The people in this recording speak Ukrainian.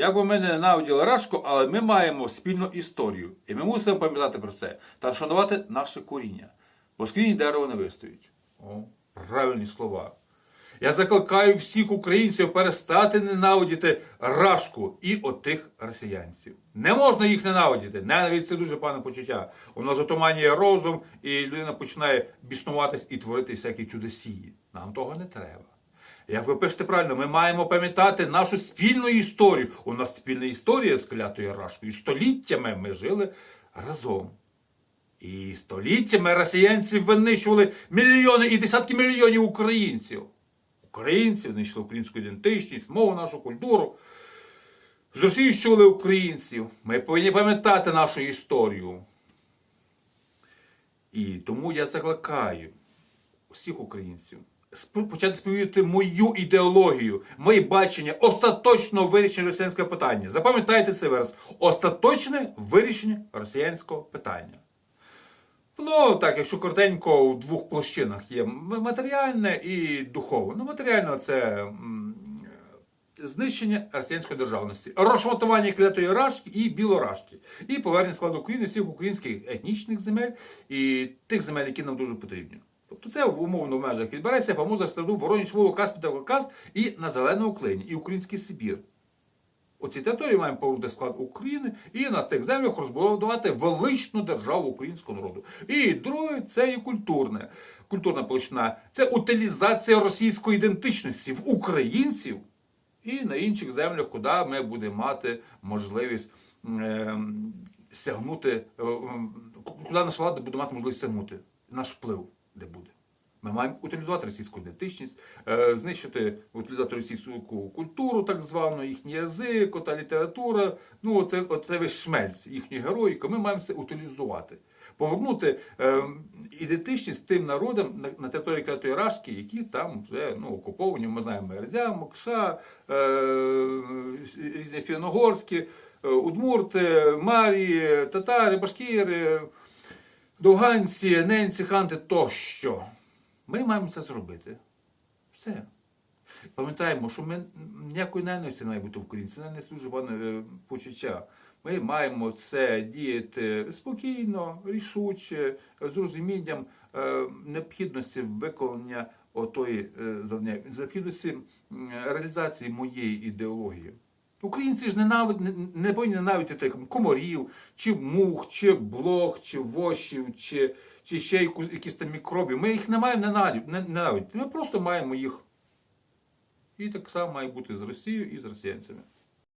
Як би ми не ненавиділи Рашку, але ми маємо спільну історію. І ми мусимо пам'ятати про це та шанувати наше коріння. Бо з дерево не вистоїть. О, правильні слова. Я закликаю всіх українців перестати ненавидіти Рашку і отих росіянців. Не можна їх ненавидіти. Ненависть це дуже пане почуття. Воно затуманює розум, і людина починає біснуватись і творити всякі чудесії. Нам того не треба. Як ви пишете правильно, ми маємо пам'ятати нашу спільну історію. У нас спільна історія з клятою Рашкою. Століттями ми жили разом. І століттями росіянці винищували мільйони і десятки мільйонів українців. Українців знищили українську ідентичність, мову, нашу культуру. Зросійщували українців. Ми повинні пам'ятати нашу історію. І тому я закликаю усіх українців почати сповідати мою ідеологію, моє бачення остаточного вирішення росіянського питання. Запам'ятайте цей верс. Остаточне вирішення росіянського питання. Ну, так, якщо коротенько, у двох площинах є матеріальне і духовне. Ну, матеріально це знищення росіянської державності, розшматування клятої рашки і білорашки, і повернення складу України всіх українських етнічних земель і тих земель, які нам дуже потрібні. Тобто це умовно в межах відбереться, Помоза, Старду, Воронеж, Волу, Каспі і на Зеленому Клині, і Український Сибір. Оці території маємо повернути склад України і на тих землях розбудувати величну державу українського народу. І друге, це і культурне. Культурна площина це утилізація російської ідентичності в українців і на інших землях, куди ми будемо мати можливість ем, сягнути, е, ем, куди наша влада буде мати можливість сягнути, наш вплив. Ми маємо утилізувати російську ідентичність, е, знищити, утилізувати російську культуру, так звану, їхній язик, та література. Ну, оце, оце весь шмельць їхньої героїки. Ми маємо це утилізувати. Повернути е, ідентичність тим народам на, на території Кратої Рашки, які там вже ну, окуповані. Ми знаємо Мерзя, Мокша, е, різні фіногорські, е, удмурти, марії, татари, башкіри, довганці, ненці, ханти тощо. Ми маємо це зробити. Все. Пам'ятаємо, що ми ніякої ненависті не має бути в Україні. Це дуже пане е, почуття. Ми маємо це діяти спокійно, рішуче, з розумінням е, необхідності виконання отої е, завдання, необхідності реалізації моєї ідеології. Українці ж ненавид, не, повинні ненавидіти тих комарів, чи мух, чи блох, чи вошів, чи, чи ще якісь там мікробів. Ми їх не маємо не- ненавидіти. Ми просто маємо їх. І так само має бути з Росією і з росіянцями.